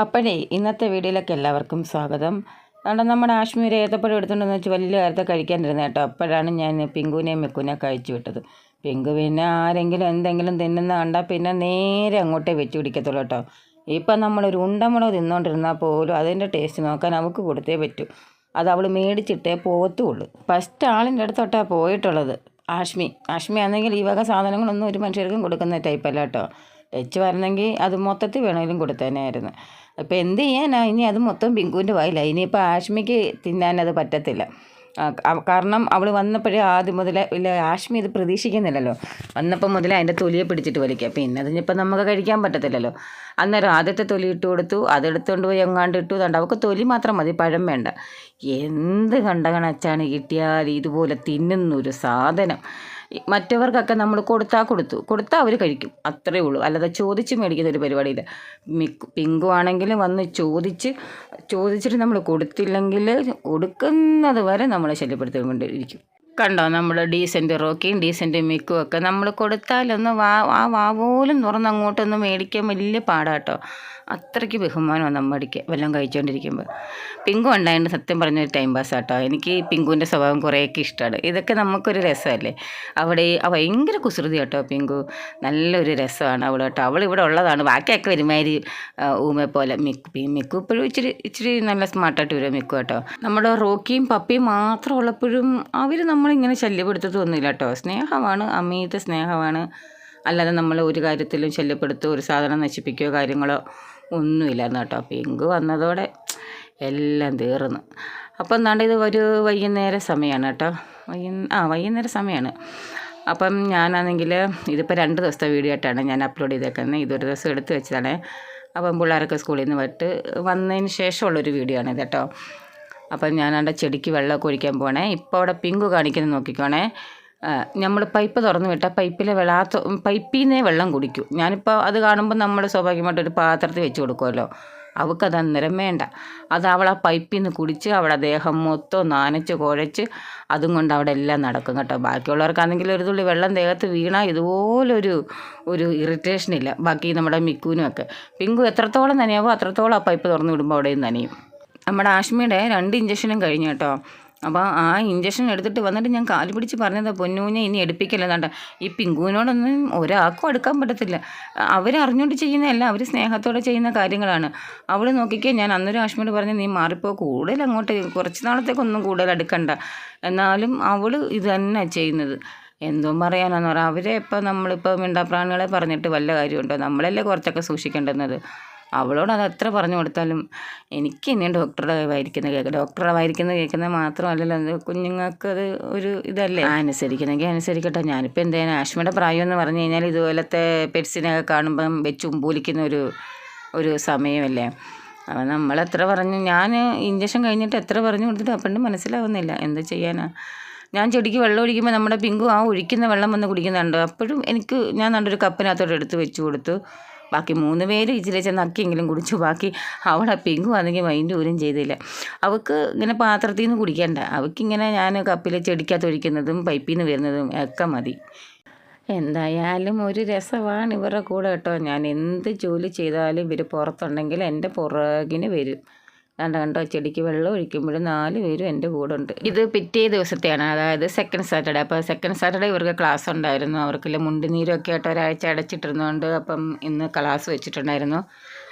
അപ്പോഴേ ഇന്നത്തെ വീഡിയോയിലേക്ക് എല്ലാവർക്കും സ്വാഗതം. അതുകൊണ്ട് നമ്മുടെ ആശ്മീർ ഏത്തപ്പഴം എടുത്തുകൊണ്ടെന്ന് വെച്ചാൽ വലിയ കാര്യത്തെ കഴിക്കാനിരുന്നത് കേട്ടോ. അപ്പോഴാണ് ഞാൻ പിങ്കുവിനെയും മെക്കുവിനെ കഴിച്ചു വിട്ടത്. പിങ്കു പിന്നെ ആരെങ്കിലും എന്തെങ്കിലും തിന്നുന്ന കണ്ടാൽ പിന്നെ നേരെ അങ്ങോട്ടേ വെച്ച് പിടിക്കത്തുള്ളൂ കേട്ടോ. ഇപ്പം നമ്മളൊരു ഉണ്ടമുളക് തിന്നുകൊണ്ടിരുന്നാൽ പോലും അതിന്റെ ടേസ്റ്റ് നോക്കാൻ അവൾക്ക് കൊടുത്തേ പറ്റൂ. അത് അവൾ മേടിച്ചിട്ടേ പോകത്തുള്ളൂ ഫസ്റ്റ് ആളിന്റെ അടുത്തോട്ടാണ് പോയിട്ടുള്ളത്. ആഷ്മി. ആഷ്മി ആണെങ്കിൽ ഈ വക സാധനങ്ങളൊന്നും ഒരു മനുഷ്യർക്കും കൊടുക്കുന്ന ടൈപ്പല്ല കേട്ടോ. ടച്ച് വരണമെങ്കിൽ അത് മൊത്തത്തിൽ വേണമെങ്കിലും കൊടുത്തേനായിരുന്നു അപ്പോൾ എന്ത് ചെയ്യാനാ? ഇനി അത് മൊത്തം പിങ്കുവിന്റെ വായിലായി ഇനിയിപ്പോൾ ആഷ്മിക്ക് തിന്നാനത് പറ്റത്തില്ല. ആ, കാരണം അവൾ വന്നപ്പോഴേ ആദ്യം മുതലേ ഇല്ല ആഷ്മി ഇത് പ്രതീക്ഷിക്കുന്നില്ലല്ലോ. വന്നപ്പോൾ മുതലേ അതിന്റെ തൊലിയെ പിടിച്ചിട്ട് വലിക്കുക. പിന്നെ അതിനിപ്പോൾ നമുക്ക് കഴിക്കാൻ പറ്റത്തില്ലല്ലോ. അന്നേരം ആദ്യത്തെ തൊലി ഇട്ട് കൊടുത്തു. അതെടുത്തുകൊണ്ട് പോയി എങ്ങാണ്ട് ഇട്ടു. തണ്ട് അവൾക്ക് തൊലി മാത്രം മതി പഴം വേണ്ട. എന്ത് കണ്ടകണച്ചാണ് കിട്ടിയാൽ ഇതുപോലെ തിന്നുന്നൊരു സാധനം. മറ്റവർക്കൊക്കെ നമ്മൾ കൊടുത്താൽ കൊടുത്തു കൊടുത്താൽ അവർ കഴിക്കും. അത്രയേ ഉള്ളൂ. അല്ലാതെ ചോദിച്ച് മേടിക്കുന്ന ഒരു പരിപാടിയില്ല. മിക്ക പിങ്കു ആണെങ്കിൽ വന്ന് ചോദിച്ച് ചോദിച്ചിട്ട് നമ്മൾ കൊടുത്തില്ലെങ്കിൽ കൊടുക്കുന്നത് വരെ നമ്മളെ ശല്യപ്പെടുത്തിക്കൊണ്ടിരിക്കും. കണ്ടോ? നമ്മൾ ഡീസന്റ് റോക്കിയും ഡീസന്റ് മിക്കും ഒക്കെ നമ്മൾ കൊടുത്താലൊന്ന് വാ ആ വാ പോലും തുറന്ന് അങ്ങോട്ടൊന്ന് മേടിക്കാൻ വലിയ പാടാട്ടോ. അത്രയ്ക്ക് ബഹുമാനമാണ് നമ്മടിക്ക് വല്ലതും കഴിച്ചുകൊണ്ടിരിക്കുമ്പോൾ പിങ്കു ഉണ്ടായതുകൊണ്ട് സത്യം പറഞ്ഞൊരു ടൈം പാസ് ആട്ടോ. എനിക്ക് പിങ്കുവിന്റെ സ്വഭാവം കുറേയൊക്കെ ഇഷ്ടമാണ് ഇതൊക്കെ നമുക്കൊരു രസമല്ലേ? അവിടെ ഭയങ്കര കുസൃതി കേട്ടോ പിങ്കു. നല്ലൊരു രസമാണ് അവൾ കേട്ടോ അവൾ ഇവിടെ ഉള്ളതാണ്. ബാക്കിയൊക്കെ ഒരുമാതിരി ഊമെ പോലെ മിക്കു മിക്കു ഇപ്പോഴും ഇച്ചിരി ഇച്ചിരി നല്ല സ്മാർട്ടായിട്ട് വരും മിക്കു കേട്ടോ നമ്മുടെ റോക്കിയും പപ്പിയും മാത്രം ഉള്ളപ്പോഴും അവർ നമ്മളിങ്ങനെ ശല്യപ്പെടുത്തത്തൊന്നുമില്ല കേട്ടോ സ്നേഹമാണ് അമിത സ്നേഹമാണ്. അല്ലാതെ നമ്മൾ ഒരു കാര്യത്തിലും ശല്യപ്പെടുത്തുകയോ ഒരു സാധനം നശിപ്പിക്കുകയോ കാര്യങ്ങളോ ഒന്നുമില്ലായിരുന്നു കേട്ടോ. പിങ്കു വന്നതോടെ എല്ലാം തീർന്നു. അപ്പം എന്താണ്ട് ഇത് ഒരു വൈകുന്നേര സമയമാണ് കേട്ടോ. വൈകു ആ വൈകുന്നേര സമയമാണ്. അപ്പം ഞാനാണെങ്കിൽ ഇതിപ്പോൾ രണ്ട് ദിവസത്തെ വീഡിയോ ആയിട്ടാണ് ഞാൻ അപ്ലോഡ് ചെയ്തേക്കുന്നത്. ഇതൊരു ദിവസം എടുത്ത് വെച്ചതാണ്. അപ്പം പിള്ളേരൊക്കെ സ്കൂളിൽ നിന്ന് വിട്ട് വന്നതിന് ശേഷമുള്ളൊരു വീഡിയോ ആണ് ഇത് കേട്ടോ. അപ്പം ഞാൻ അവിടെ ചെടിക്ക് വെള്ളമൊക്കെ ഒഴിക്കാൻ പോകണേ ഇപ്പോൾ അവിടെ പിങ്ക് കാണിക്കുന്നത് നോക്കിക്കോണേ. നമ്മൾ പൈപ്പ് തുറന്ന് വിട്ടാൽ പൈപ്പിലെ വെള്ളം പൈപ്പിൽ നിന്നേ വെള്ളം കുടിക്കും. ഞാനിപ്പോൾ അത് കാണുമ്പോൾ നമ്മൾ സ്വാഭാവികമായിട്ട് ഒരു പാത്രത്തിൽ വെച്ച് കൊടുക്കുമല്ലോ അവൾക്കത് അന്നേരം വേണ്ട. അത് അവൾ ആ പൈപ്പിൽ നിന്ന് കുടിച്ച് അവളെ ദേഹം മൊത്തം നനച്ച് കുഴച്ച് അതും കൊണ്ട് അവിടെ എല്ലാം നടക്കും കേട്ടോ. ബാക്കിയുള്ളവർക്കാണെങ്കിൽ ഒരു തുള്ളി വെള്ളം ദേഹത്ത് വീണാൽ ഇതുപോലൊരു ഒരു ഇറിറ്റേഷൻ ഇല്ല. ബാക്കി നമ്മുടെ മിക്കുവിനും ഒക്കെ പിങ്കു എത്രത്തോളം നനയാവോ അത്രത്തോളം ആ പൈപ്പ് തുറന്നു വിടുമ്പോൾ അവിടെയും നനയും. നമ്മുടെ ആഷ്മിയുടെ രണ്ട് ഇഞ്ചക്ഷനും കഴിഞ്ഞു കേട്ടോ. അപ്പോൾ ആ ഇഞ്ചക്ഷൻ എടുത്തിട്ട് വന്നിട്ട് ഞാൻ കാൽ പിടിച്ച് പറഞ്ഞത് പൊന്നൂനെ ഇനി എടുപ്പിക്കല്ലെന്നാണ്ട ഈ പിങ്കുവിനോടൊന്നും ഒരാൾക്കും അടുക്കാൻ പറ്റത്തില്ല. അവരറിഞ്ഞുകൊണ്ട് ചെയ്യുന്നതല്ല അവർ സ്നേഹത്തോടെ ചെയ്യുന്ന കാര്യങ്ങളാണ്. അവൾ നോക്കിക്കേ ഞാൻ അന്നൊരു ആഷ്മിയോട് പറഞ്ഞ് നീ മാറിപ്പോ കൂടുതൽ അങ്ങോട്ട് കുറച്ച് നാളത്തേക്കൊന്നും കൂടുതൽ അടുക്കണ്ട എന്നാലും അവൾ ഇത് തന്നെ ചെയ്യുന്നത്. എന്തോ പറയാനാന്ന് പറയാം അവരെ ഇപ്പം നമ്മളിപ്പോൾ മിണ്ടാപ്രാണികളെ പറഞ്ഞിട്ട് വല്ല കാര്യമുണ്ടോ? നമ്മളല്ലേ കുറച്ചൊക്കെ സൂക്ഷിക്കേണ്ടുന്നത്. അവളോട് അത് എത്ര പറഞ്ഞു കൊടുത്താലും എനിക്ക് ഇനിയും ഡോക്ടറുടെ വായിരിക്കുന്നത് കേൾക്കുക ഡോക്ടറുടെ വായിരിക്കുന്നത് കേൾക്കുന്നത് മാത്രമല്ലല്ലോ അത് കുഞ്ഞുങ്ങൾക്ക് അത് ഒരു ഇതല്ലേ? അനുസരിക്കണമെങ്കിൽ അനുസരിക്കട്ടെ. ഞാനിപ്പോൾ എന്തായാലും ആഷ്മയുടെ പ്രായം എന്ന് പറഞ്ഞു കഴിഞ്ഞാൽ ഇതുപോലത്തെ പെറ്റ്സിനെയൊക്കെ കാണുമ്പം വെച്ച് ഉമ്പൂലിക്കുന്ന ഒരു ഒരു സമയമല്ലേ? അപ്പം നമ്മളെത്ര പറഞ്ഞു ഞാൻ ഇഞ്ചക്ഷൻ കഴിഞ്ഞിട്ട് എത്ര പറഞ്ഞു കൊടുത്തിട്ട് അപ്പം മനസ്സിലാവുന്നില്ല. എന്താ ചെയ്യാനാ? ഞാൻ ചെടിക്ക് വെള്ളം ഒഴിക്കുമ്പോൾ നമ്മുടെ പിങ്കു ആ ഒഴിക്കുന്ന വെള്ളം വന്ന് കുടിക്കുന്നുണ്ട്. അപ്പോഴും എനിക്ക് ഞാൻ നല്ലൊരു കപ്പിനകത്തോട്ട് എടുത്ത് വെച്ച് കൊടുത്തു. ബാക്കി മൂന്ന് പേര് ഇച്ചിരി ചെന്ന് അക്കിയെങ്കിലും കുടിച്ചു. ബാക്കി അവളെ പിങ്കു ആണെങ്കിൽ മൈൻഡ് പോലും ചെയ്തില്ല. അവൾക്ക് ഇങ്ങനെ പാത്രത്തിൽ നിന്ന് കുടിക്കണ്ട. അവൾക്കിങ്ങനെ ഞാൻ കപ്പിൽ ചെടിക്കകത്ത് ഒഴിക്കുന്നതും പൈപ്പിൽ നിന്ന് വരുന്നതും ഒക്കെ മതി. എന്തായാലും ഒരു രസമാണ് ഇവരുടെ കൂടെ കേട്ടോ. ഞാൻ എന്ത് ജോലി ചെയ്താലും ഇവർ പുറത്തുണ്ടെങ്കിൽ എന്റെ പുറകിന് വരും. കണ്ടോ കണ്ടോ ചെടിക്ക് വെള്ളം ഒഴിക്കുമ്പോഴും നാല് പേരും എന്റെ കൂടെ ഉണ്ട് ഇത് പിറ്റേ ദിവസത്തെയാണ് അതായത് സെക്കൻഡ് സാറ്റർഡേ അപ്പോൾ സെക്കൻഡ് സാറ്റർഡേ ഇവർക്ക് ക്ലാസ് ഉണ്ടായിരുന്നു. അവർക്കില്ല മുണ്ടുനീരൊക്കെ ആയിട്ട് ഒരാഴ്ച അടച്ചിട്ടിരുന്നുകൊണ്ട് അപ്പം ഇന്ന് ക്ലാസ് വെച്ചിട്ടുണ്ടായിരുന്നു.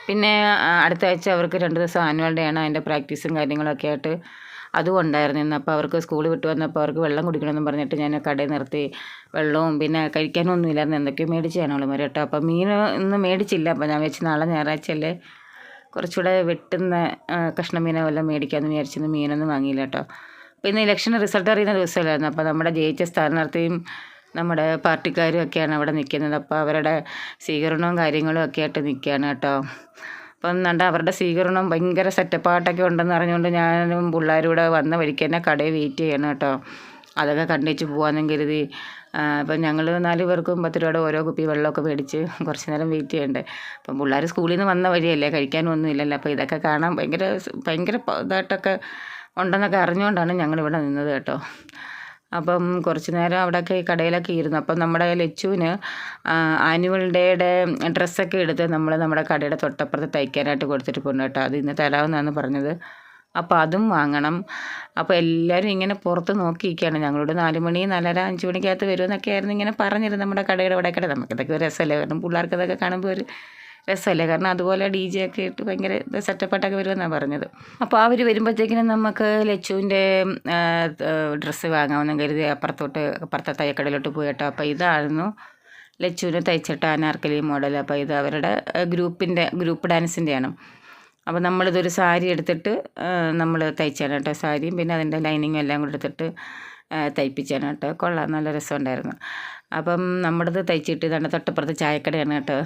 പിന്നെ അടുത്ത ആഴ്ച അവർക്ക് രണ്ട് ദിവസം ആനുവൽ ഡേ ആണ് അതിന്റെ പ്രാക്ടീസും കാര്യങ്ങളൊക്കെ ആയിട്ട് അതും ഉണ്ടായിരുന്നു. ഇന്ന് അപ്പോൾ അവർക്ക് സ്കൂൾ വിട്ടു വന്നപ്പോൾ അവർക്ക് വെള്ളം കുടിക്കണമെന്ന് പറഞ്ഞിട്ട് ഞാൻ കടയിൽ നിർത്തി. വെള്ളവും പിന്നെ കഴിക്കാനൊന്നും ഇല്ലായിരുന്നു എന്തൊക്കെയോ മേടിച്ച് അവൾ കേട്ടോ അപ്പോൾ മീൻ ഇന്ന് മേടിച്ചില്ല. അപ്പോൾ ഞാൻ വെച്ച് നാളെ ഞായറാഴ്ചയല്ലേ കുറച്ചുകൂടെ വെട്ടുന്ന കഷ്ണ മീനോ വല്ലതും മേടിക്കാമെന്ന് വിചാരിച്ചിരുന്നു. മീനൊന്നും വാങ്ങിയില്ല കേട്ടോ. അപ്പോൾ ഇന്ന് ഇലക്ഷൻ റിസൾട്ട് അറിയുന്ന ദിവസമല്ലായിരുന്നു. അപ്പോൾ നമ്മുടെ ജയിച്ച സ്ഥാനാർത്ഥിയും നമ്മുടെ പാർട്ടിക്കാരും ഒക്കെയാണ് അവിടെ നിൽക്കുന്നത്. അപ്പോൾ അവരുടെ സ്വീകരണവും കാര്യങ്ങളും ഒക്കെ ആയിട്ട് നിൽക്കുകയാണ് കേട്ടോ. അപ്പം എന്താണ്ട് അവരുടെ സ്വീകരണം ഭയങ്കര സെറ്റപ്പാട്ടൊക്കെ ഉണ്ടെന്ന് അറിഞ്ഞുകൊണ്ട് ഞാനും പിള്ളേരും കൂടെ വന്ന വഴിക്ക് തന്നെ കടയിൽ വെയിറ്റ് ചെയ്യണം കേട്ടോ. അതൊക്കെ കണ്ടിച്ച് പോകാമെന്നും കരുതി. അപ്പം ഞങ്ങൾ നാല് പേർക്കും പത്ത് രൂപയുടെ ഓരോ കുപ്പി വെള്ളമൊക്കെ മേടിച്ച് കുറച്ച് നേരം വെയിറ്റ് ചെയ്യണ്ടേ. അപ്പം പിള്ളേർ സ്കൂളിൽ നിന്ന് വന്ന വഴിയല്ലേ കഴിക്കാനും ഒന്നും ഇല്ലല്ലോ. അപ്പോൾ ഇതൊക്കെ കാണാൻ ഭയങ്കര ഭയങ്കര ഇതായിട്ടൊക്കെ ഉണ്ടെന്നൊക്കെ അറിഞ്ഞുകൊണ്ടാണ് ഞങ്ങളിവിടെ നിന്നത് കേട്ടോ. അപ്പം കുറച്ച് നേരം അവിടെയൊക്കെ കടയിലൊക്കെ ഇരുന്നു. അപ്പം നമ്മുടെ ലച്ചുവിന് ആനുവൽ ഡേയുടെ ഡ്രസ്സൊക്കെ എടുത്ത് നമ്മൾ നമ്മുടെ കടയുടെ തൊട്ടപ്പുറത്ത് തയ്ക്കാനായിട്ട് കൊടുത്തിട്ട് പോകണം കേട്ടോ. അത് ഇന്ന് തരാമെന്നാണ് പറഞ്ഞത്. അപ്പോൾ അതും വാങ്ങണം. അപ്പോൾ എല്ലാവരും ഇങ്ങനെ പുറത്ത് നോക്കിയിരിക്കുകയാണ്. ഞങ്ങളോട് നാല് മണി നാലര അഞ്ച് മണിക്കകത്ത് വരുമെന്നൊക്കെ ആയിരുന്നു ഇങ്ങനെ പറഞ്ഞിരുന്നത് നമ്മുടെ കടയുടെ നമുക്ക് നമുക്കിതൊക്കെ ഒരു രസമല്ലേ? കാരണം പിള്ളേർക്ക് ഇതൊക്കെ കാണുമ്പോൾ ഒരു രസമല്ലേ? കാരണം അതുപോലെ ഡി ജെ ഒക്കെ ഇട്ട് ഭയങ്കര സെറ്റപ്പായിട്ടൊക്കെ വരുമെന്നാണ് പറഞ്ഞത്. അപ്പോൾ അവർ വരുമ്പോഴത്തേക്കിനും നമുക്ക് ലച്ചുവിന്റെ ഡ്രസ്സ് വാങ്ങാമെന്ന് കരുതി അപ്പുറത്തോട്ട് അപ്പുറത്തെ തയ്യക്കടയിലോട്ട് പോയി കേട്ടോ. അപ്പോൾ ഇതായിരുന്നു ലച്ചുവിന് തയ്ച്ചിട്ട അനാർക്കലി മോഡൽ അപ്പോൾ ഇത് അവരുടെ ഗ്രൂപ്പിന്റെ ഗ്രൂപ്പ് ഡാൻസിന്റെയാണ്. അപ്പോൾ നമ്മളിതൊരു സാരി എടുത്തിട്ട് നമ്മൾ തയ്ച്ചാണ് കേട്ടോ സാരിയും. പിന്നെ അതിന്റെ ലൈനിങ്ങും എല്ലാം കൂടെ എടുത്തിട്ട് തയ്പ്പിച്ചാണ് കേട്ടോ. കൊള്ളാം. നല്ല രസമുണ്ടായിരുന്നു. അപ്പം നമ്മുടേത് തയ്ച്ചിട്ട് ഇതാണ് തൊട്ടപ്പുറത്ത് ചായക്കടയാണ് കേട്ടോ.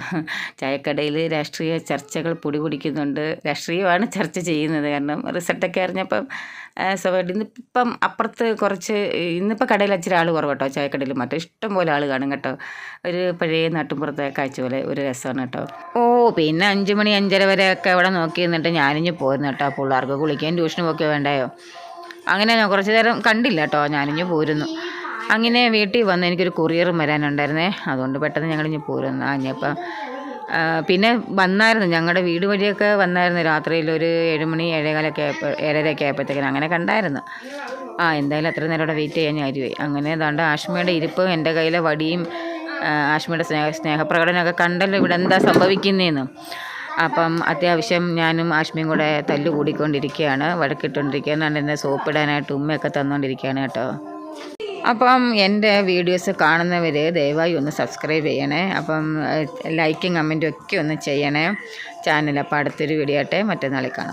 ചായക്കടയിൽ രാഷ്ട്രീയ ചർച്ചകൾ പൊടി പൊടിക്കുന്നുണ്ട്. രാഷ്ട്രീയമാണ് ചർച്ച ചെയ്യുന്നത്. കാരണം റിസൾട്ടൊക്കെ അറിഞ്ഞപ്പം സ്വാഭാവികം ഇന്നിപ്പം അപ്പുറത്ത് കുറച്ച് ഇന്നിപ്പോൾ കടയിൽ അച്ചിരി ആൾ കുറവ് കേട്ടോ ചായക്കടയിൽ മറ്റേ ഇഷ്ടം പോലെ ആൾ കാണും കേട്ടോ. ഒരു പഴയ നാട്ടുമ്പുറത്തെ കാഴ്ച പോലെ ഒരു രസമാണ് കേട്ടോ. ഓ പിന്നെ അഞ്ച് മണി അഞ്ചര വരെയൊക്കെ അവിടെ നോക്കി നിന്നിട്ട് ഞാനിഞ്ഞ് പോരുന്നു കേട്ടോ. പിള്ളേർക്ക് കുളിക്കാൻ ട്യൂഷനും ഒക്കെ വേണ്ടായോ? അങ്ങനെ കുറച്ച് നേരം കണ്ടില്ല കേട്ടോ. ഞാനിഞ്ഞ് പോരുന്നു. അങ്ങനെ വീട്ടിൽ വന്ന് എനിക്കൊരു കൊറിയറും വരാനുണ്ടായിരുന്നേ. അതുകൊണ്ട് പെട്ടെന്ന് ഞങ്ങളിഞ്ഞ് പോരുന്നു. ആ ഇനിയിപ്പം പിന്നെ വന്നായിരുന്നു. ഞങ്ങളുടെ വീട് വഴിയൊക്കെ വന്നായിരുന്നു. രാത്രിയിൽ ഒരു ഏഴുമണി ഏഴേകാലൊക്കെ ആയപ്പോൾ ഏഴരയൊക്കെ ആയപ്പോഴത്തേക്കിനും അങ്ങനെ കണ്ടായിരുന്നു. ആ എന്തായാലും അത്ര നേരം അവിടെ വെയിറ്റ് ചെയ്യാൻ കാര്യമായി അങ്ങനെ ഏതാണ്ട് ആഷ്മയുടെ ഇരിപ്പും എന്റെ കയ്യിലെ വടിയും ആഷ്മയുടെ സ്നേഹ സ്നേഹപ്രകടനമൊക്കെ കണ്ടല്ലോ ഇവിടെ എന്താ സംഭവിക്കുന്നതെന്ന് അപ്പം അത്യാവശ്യം ഞാനും ആഷ്മിയും കൂടെ തല്ലുകൂടിക്കൊണ്ടിരിക്കുകയാണ് വഴക്കിട്ടുകൊണ്ടിരിക്കുകയാണ് എന്നെ സോപ്പിടാനായിട്ട് ഉമ്മയൊക്കെ തന്നുകൊണ്ടിരിക്കുകയാണ് കേട്ടോ. അപ്പം എന്റെ വീഡിയോസ് കാണുന്നവർ ദയവായി ഒന്ന് സബ്സ്ക്രൈബ് ചെയ്യണേ. അപ്പം ലൈക്കും കമന്റും ഒക്കെ ഒന്ന് ചെയ്യണേ. ചാനൽ അപ്പോൾ അടുത്തൊരു വീഡിയോ ആട്ടെ മറ്റന്നാളിൽ കാണാം.